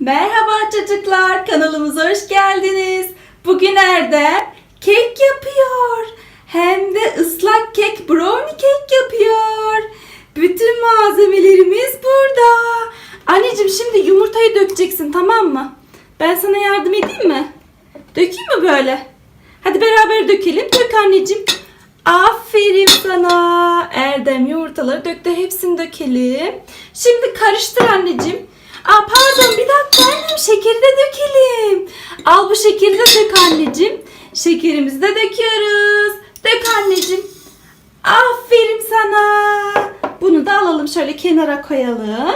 Merhaba çocuklar, kanalımıza hoş geldiniz. Bugün Erdem kek yapıyor. Hem de ıslak kek, brownie kek yapıyor. Bütün malzemelerimiz burada. Anneciğim şimdi yumurtayı dökeceksin tamam mı? Ben sana yardım edeyim mi? Dökeyim mi böyle? Hadi beraber dökelim. Dök anneciğim. Aferin sana. Erdem yumurtaları döktü. Hepsini dökelim. Şimdi karıştır anneciğim. Aa pardon bir dakika annem şekeri de dökelim. Al bu şekeri de dök anneciğim. Şekerimizi de döküyoruz. Dök anneciğim. Aferin sana. Bunu da alalım şöyle kenara koyalım.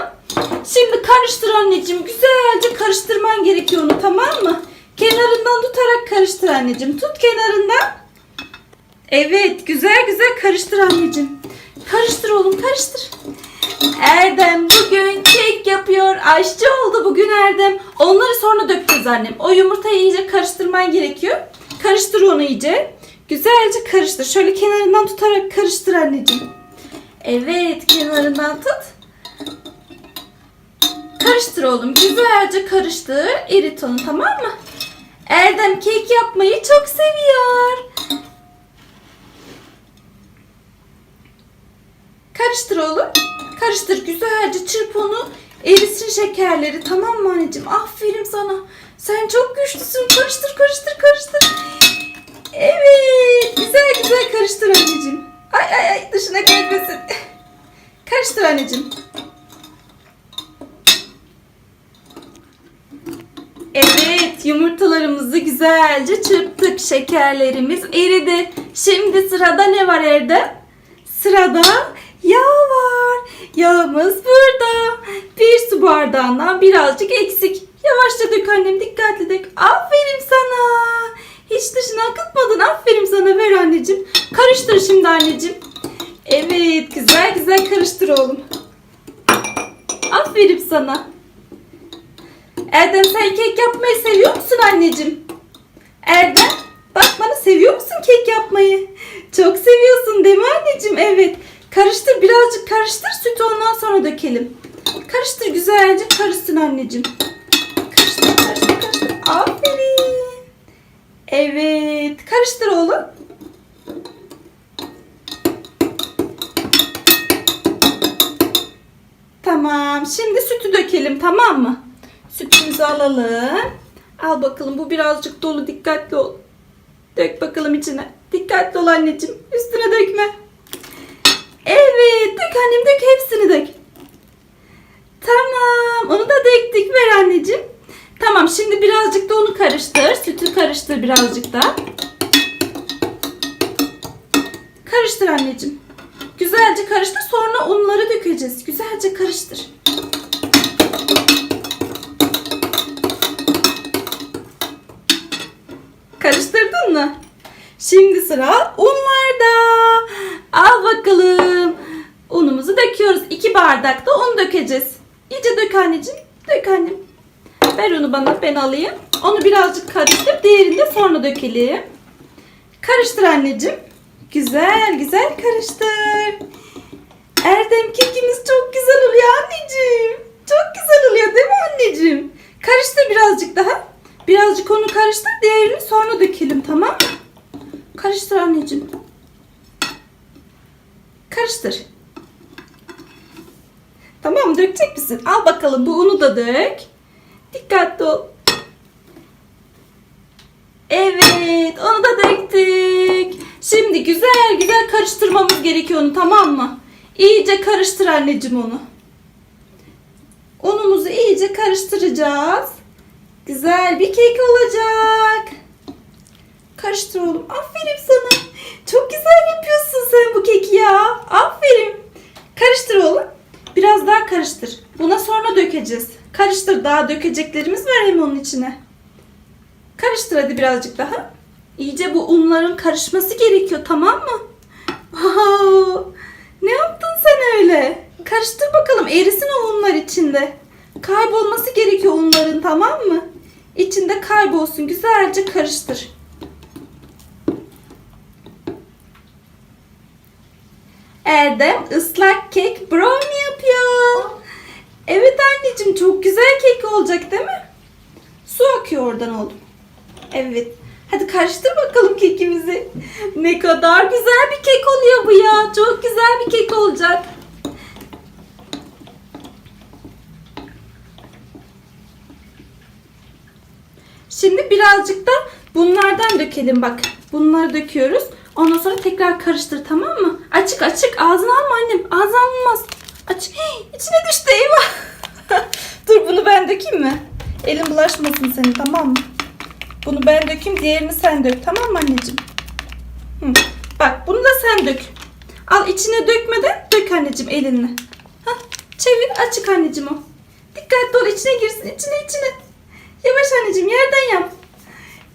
Şimdi karıştır anneciğim. Güzelce karıştırman gerekiyor onu tamam mı? Kenarından tutarak karıştır anneciğim. Tut kenarından. Evet güzel güzel karıştır anneciğim. Karıştır oğlum karıştır. Erdem bugün kek yapıyor. Aşçı oldu bugün Erdem. Onları sonra dökeceğiz annem. O yumurtayı iyice karıştırman gerekiyor. Karıştır onu iyice. Güzelce karıştır. Şöyle kenarından tutarak karıştır anneciğim. Evet kenarından tut. Karıştır oğlum. Güzelce karıştır. Erit onu tamam mı? Erdem kek yapmayı çok seviyor. Karıştır oğlum. Karıştır güzelce çırp onu. Erisin şekerleri tamam mı anneciğim? Aferin sana. Sen çok güçlüsün. Karıştır karıştır karıştır. Evet. Güzel güzel karıştır anneciğim. Ay ay ay dışına gelmesin. Karıştır anneciğim. Evet yumurtalarımızı güzelce çırptık. Şekerlerimiz eridi. Şimdi sırada ne var Erdem? Sırada yağ var. Yağımız burada. Bir su bardağından birazcık eksik. Yavaşça dök annem dikkatli dök. Aferin sana. Hiç dışına akıtmadın. Aferin sana ver anneciğim. Karıştır şimdi anneciğim. Evet güzel güzel karıştır oğlum. Aferin sana. Erdem sen kek yapmayı seviyor musun anneciğim? Erdem bak bana seviyor musun kek yapmayı? Çok seviyorsun değil mi anneciğim? Evet. Karıştır birazcık karıştır sütü ondan sonra dökelim. Karıştır güzelce karışsın anneciğim. Karıştır karıştır karıştır. Aferin. Evet. Karıştır oğlum. Tamam. Şimdi sütü dökelim tamam mı? Sütümüzü alalım. Al bakalım bu birazcık dolu dikkatli ol. Dök bakalım içine. Dikkatli ol anneciğim. Üstüne dökme. Evet dök annem dök hepsini dök. Tamam onu da döktük ver anneciğim. Tamam şimdi birazcık da onu karıştır. Sütü karıştır birazcık da. Karıştır anneciğim. Güzelce karıştır sonra unları dökeceğiz. Güzelce karıştır. Karıştırdın mı? Şimdi sıra unlarda. Al bakalım. Unumuzu döküyoruz. İki bardak da un dökeceğiz. İyice dök anneciğim. Dök annem. Ver onu bana ben alayım. Onu birazcık karıştır. Diğerini de sonra dökelim. Karıştır anneciğim. Güzel güzel karıştır. Erdem kekimiz çok güzel oluyor anneciğim. Çok güzel oluyor değil mi anneciğim? Karıştır birazcık daha. Birazcık onu karıştır. Diğerini sonra dökelim tamam? Karıştır anneciğim. Karıştır. Tamam dökecek misin? Al bakalım bu unu da dök. Dikkatli ol. Evet onu da döktük. Şimdi güzel güzel karıştırmamız gerekiyor onu tamam mı? İyice karıştır anneciğim onu. Unumuzu iyice karıştıracağız. Güzel bir kek olacak. Karıştır oğlum. Aferin sana. Çok güzel yapıyorsun sen bu keki ya. Aferin. Karıştır oğlum. Biraz daha karıştır. Buna sonra dökeceğiz. Karıştır. Daha dökeceklerimiz var hem onun içine. Karıştır hadi birazcık daha. İyice bu unların karışması gerekiyor tamam mı? Wow. Ne yaptın sen öyle? Karıştır bakalım erisin o unlar içinde. Kaybolması gerekiyor unların tamam mı? İçinde kaybolsun güzelce karıştır. Erdem ıslak kek brownie yapıyor. Evet anneciğim çok güzel kek olacak değil mi? Su akıyor oradan oğlum. Evet. Hadi karıştır bakalım kekimizi. Ne kadar güzel bir kek oluyor bu ya. Çok güzel bir kek olacak. Şimdi birazcık da bunlardan dökelim bak. Bunları döküyoruz. Ondan sonra tekrar karıştır tamam mı? Açık açık ağzına alma annem. Ağzına alınmaz. Aç. Hey, içine düştü eyvah. Dur bunu ben dökeyim mi? Elin bulaşmasın senin tamam mı? Bunu ben dökeyim diğerini sen dök tamam mı anneciğim? Hı. Bak bunu da sen dök. Al içine dökmeden dök anneciğim elinle. Hah, çevir açık anneciğim o. Dikkatli ol içine girsin içine içine. Yavaş anneciğim yerden yap.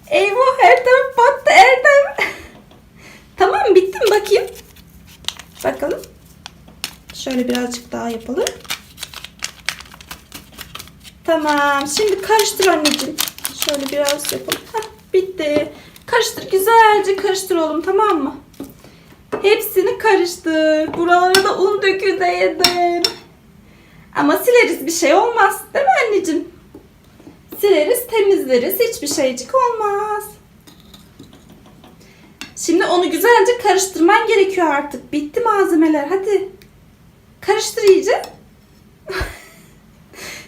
Eyvah taraf battı Erdem. tamam bitti mi bakayım. Bakalım. Şöyle birazcık daha yapalım. Tamam. Şimdi karıştır anneciğim. Şöyle biraz yapalım. Heh, bitti. Karıştır. Güzelce karıştır oğlum tamam mı? Hepsini karıştır. Buralara da un dökü yedim. Ama sileriz bir şey olmaz. Değil mi anneciğim? Sileriz, temizleriz. Hiçbir şeycik olmaz. Şimdi onu güzelce karıştırman gerekiyor artık. Bitti malzemeler. Hadi. Karıştır iyice.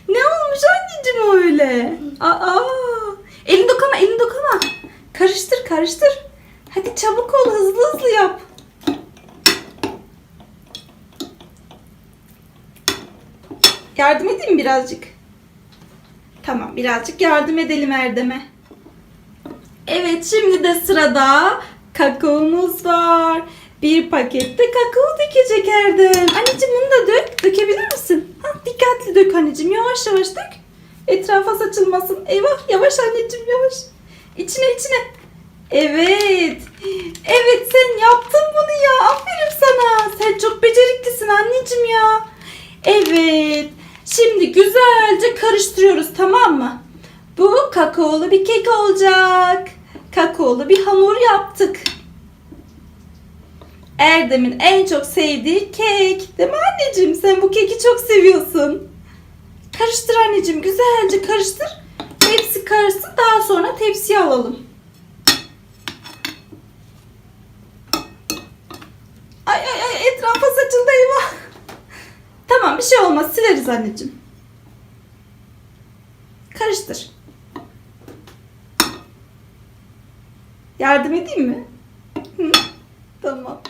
ne olmuş anneciğim öyle? Aa! Elini dokama, elini dokama. Karıştır, karıştır. Hadi çabuk ol, hızlı hızlı yap. Yardım edeyim birazcık? Tamam, birazcık yardım edelim Erdem'e. Evet, şimdi de sırada kakaomuz var. Bir pakette kakao dökecek Erdem. Anneciğim bunu da dök. Dökebilir misin? Ha, dikkatli dök anneciğim. Yavaş yavaş dök. Etrafa saçılmasın. Eyvah yavaş anneciğim yavaş. İçine içine. Evet. Evet sen yaptın bunu ya. Aferin sana. Sen çok beceriklisin anneciğim ya. Evet. Şimdi güzelce karıştırıyoruz tamam mı? Bu kakaolu bir kek olacak. Kakaolu bir hamur yaptık. Erdem'in en çok sevdiği kek. Değil mi anneciğim? Sen bu keki çok seviyorsun. Karıştır anneciğim. Güzelce karıştır. Hepsi karışsın. Daha sonra tepsiye alalım. Ay ay ay etrafa saçıldı eyvah. Tamam bir şey olmaz. Sileriz anneciğim. Karıştır. Yardım edeyim mi? Tamam.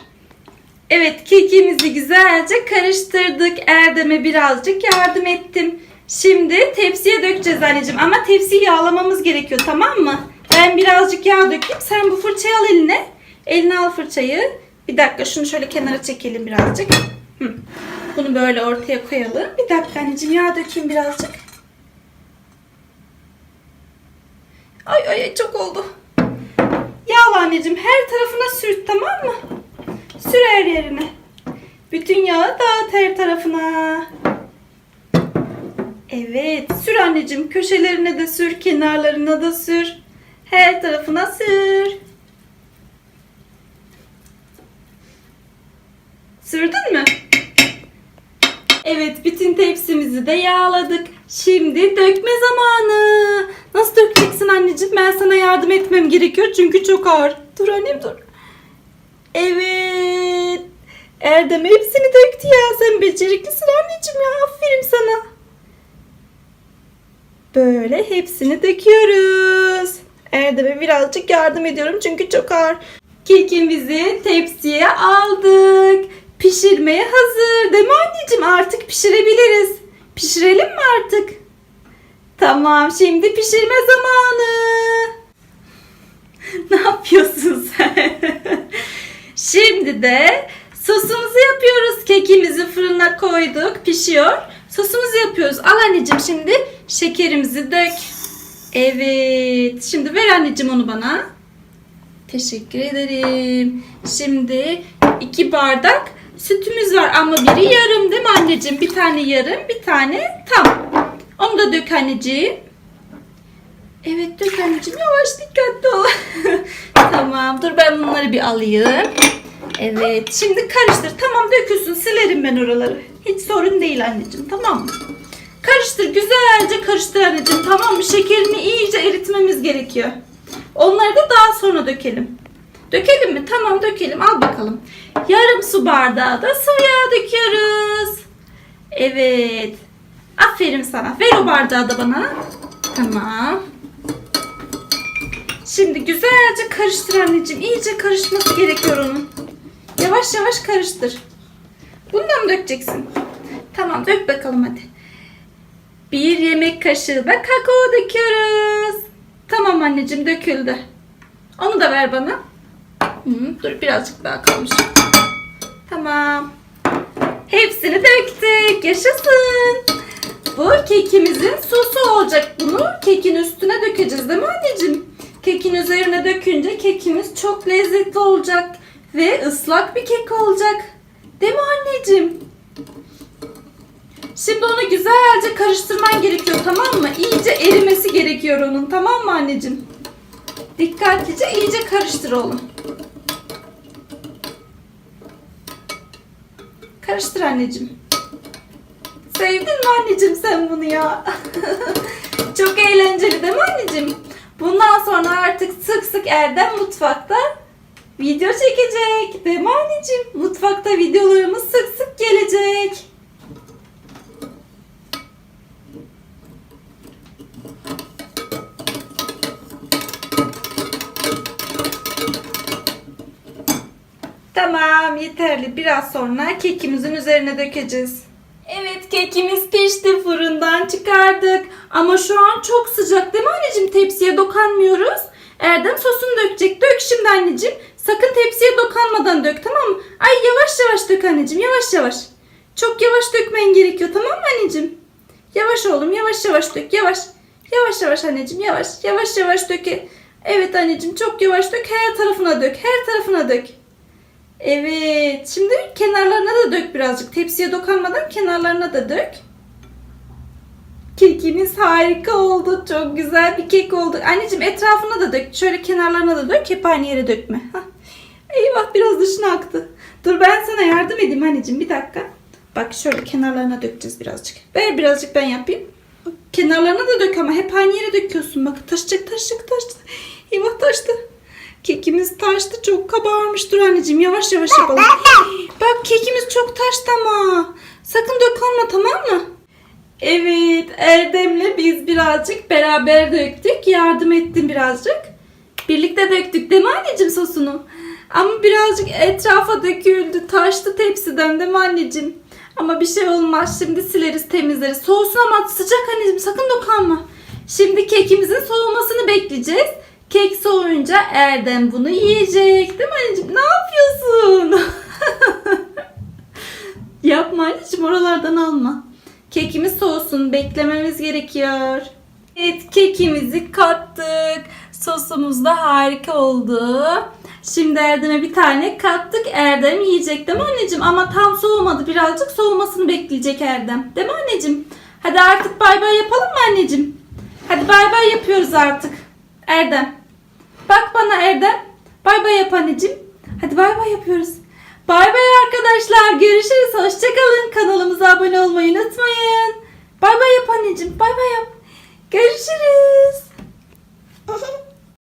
Evet kekimizi güzelce karıştırdık. Erdem'e birazcık yardım ettim. Şimdi tepsiye dökeceğiz anneciğim. Ama tepsiyi yağlamamız gerekiyor tamam mı? Ben birazcık yağ dökeyim. Sen bu fırçayı al eline. Eline al fırçayı. Bir dakika şunu şöyle kenara çekelim birazcık. Hı. Bunu böyle ortaya koyalım. Bir dakika anneciğim yağ dökeyim birazcık. Ay ay çok oldu. Anneciğim her tarafına sürt tamam mı? Sür her yerine. Bütün yağı dağıt her tarafına. Evet sür anneciğim köşelerine de sür kenarlarına da sür. Her tarafına sür. Sürdün mü? Evet bütün tepsimizi de yağladık. Şimdi dökme zamanı. Nasıl dökeceksin anneciğim? Ben sana yardım etmem gerekiyor çünkü çok ağır. Dur annem dur. Evet. Erdem hepsini döktü ya. Sen beceriklisin anneciğim ya. Aferin sana. Böyle hepsini döküyoruz. Erdem'e birazcık yardım ediyorum çünkü çok ağır. Kekimizi tepsiye aldık. Pişirmeye hazır. Değil mi anneciğim? Artık pişirebiliriz. Pişirelim mi artık? Tamam şimdi pişirme zamanı. ne yapıyorsun sen? şimdi de sosumuzu yapıyoruz. Kekimizi fırına koyduk. Pişiyor. Sosumuzu yapıyoruz. Al anneciğim şimdi şekerimizi dök. Evet. Şimdi ver anneciğim onu bana. Teşekkür ederim. Şimdi iki bardak sütümüz var ama biri yarım değil mi anneciğim? Bir tane yarım, bir tane tam. Onu da dök anneciğim. Evet dök anneciğim. Yavaş dikkatli ol. tamam dur ben bunları bir alayım. Evet şimdi karıştır. Tamam dökülsün silerim ben oraları. Hiç sorun değil anneciğim tamam mı? Karıştır güzelce karıştır anneciğim tamam mı? Şekerini iyice eritmemiz gerekiyor. Onları da daha sonra dökelim. Dökelim mi? Tamam dökelim. Al bakalım. Yarım su bardağı da sıvı yağ döküyoruz. Evet. Aferin sana. Ver o bardağı da bana. Tamam. Şimdi güzelce karıştır anneciğim. İyice karışması gerekiyor onun. Yavaş yavaş karıştır. Bundan mı dökeceksin? Tamam dök bakalım hadi. Bir yemek kaşığı da kakao döküyoruz. Tamam anneciğim döküldü. Onu da ver bana. Hı, dur birazcık daha kalmış. Tamam. Hepsini döktük. Yaşasın. Bu kekimizin sosu olacak. Bunu kekin üstüne dökeceğiz değil mi anneciğim? Kekin üzerine dökünce kekimiz çok lezzetli olacak. Ve ıslak bir kek olacak. Değil mi anneciğim? Şimdi onu güzelce karıştırman gerekiyor tamam mı? İyice erimesi gerekiyor onun tamam mı anneciğim? Dikkatlice iyice karıştır oğlum. Karıştır anneciğim. Sevdin mi anneciğim sen bunu ya? Çok eğlenceli değil mi anneciğim? Bundan sonra artık sık sık Erdem mutfakta video çekecek. Değil mi anneciğim? Mutfakta videolarımız sık sık gelecek. Tamam yeterli. Biraz sonra kekimizin üzerine dökeceğiz. Evet kekimiz pişti fırından çıkardık. Ama şu an çok sıcak değil mi anneciğim? Tepsiye dokanmıyoruz. Erdem sosunu dökecek. Dök şimdi anneciğim. Sakın tepsiye dokanmadan dök tamam mı? Ay yavaş yavaş dök anneciğim yavaş yavaş. Çok yavaş dökmen gerekiyor tamam mı anneciğim? Yavaş oğlum yavaş yavaş dök yavaş. Yavaş yavaş anneciğim yavaş. Yavaş yavaş dök. Evet anneciğim çok yavaş dök. Her tarafına dök. Her tarafına dök. Evet. Şimdi kenarlarına da dök birazcık. Tepsiye dokanmadan kenarlarına da dök. Kekimiz harika oldu. Çok güzel bir kek oldu. Anneciğim etrafına da dök. Şöyle kenarlarına da dök. Hep aynı yere dökme. Hah. Eyvah biraz dışına aktı. Dur ben sana yardım edeyim anneciğim. Bir dakika. Bak şöyle kenarlarına dökeceğiz birazcık. Ver birazcık ben yapayım. Kenarlarına da dök ama hep aynı yere döküyorsun. Bak taşacak taşacak taştı. Eyvah taştı. Kekimiz taştı çok kabarmış. Dur anneciğim yavaş yavaş yapalım. Bak kekimiz çok taştı ama. Sakın dökülme tamam mı? Evet Erdem'le biz birazcık beraber döktük. Yardım ettim birazcık. Birlikte döktük değil mi anneciğim sosunu? Ama birazcık etrafa döküldü. Taştı tepsiden değil mi anneciğim? Ama bir şey olmaz. Şimdi sileriz temizleriz. Soğusun ama sıcak anneciğim sakın dokunma. Şimdi kekimizin soğumasını bekleyeceğiz. Kek soğuyunca Erdem bunu yiyecek. Değil mi anneciğim? Ne yapıyorsun? Yapma anneciğim oralardan alma. Kekimiz soğusun. Beklememiz gerekiyor. Evet kekimizi kattık. Sosumuz da harika oldu. Şimdi Erdem'e bir tane kattık. Erdem yiyecek değil mi anneciğim? Ama tam soğumadı. Birazcık soğumasını bekleyecek Erdem. Değil mi anneciğim? Hadi artık bay bay yapalım mı anneciğim? Hadi bay bay yapıyoruz artık. Erdem. Bak bana Erdem. Bay bay yap anneciğim. Hadi bay bay yapıyoruz. Bay bay arkadaşlar. Görüşürüz. Hoşçakalın. Kanalımıza abone olmayı unutmayın. Bay bay yap anneciğim. Bay bay yap. Görüşürüz.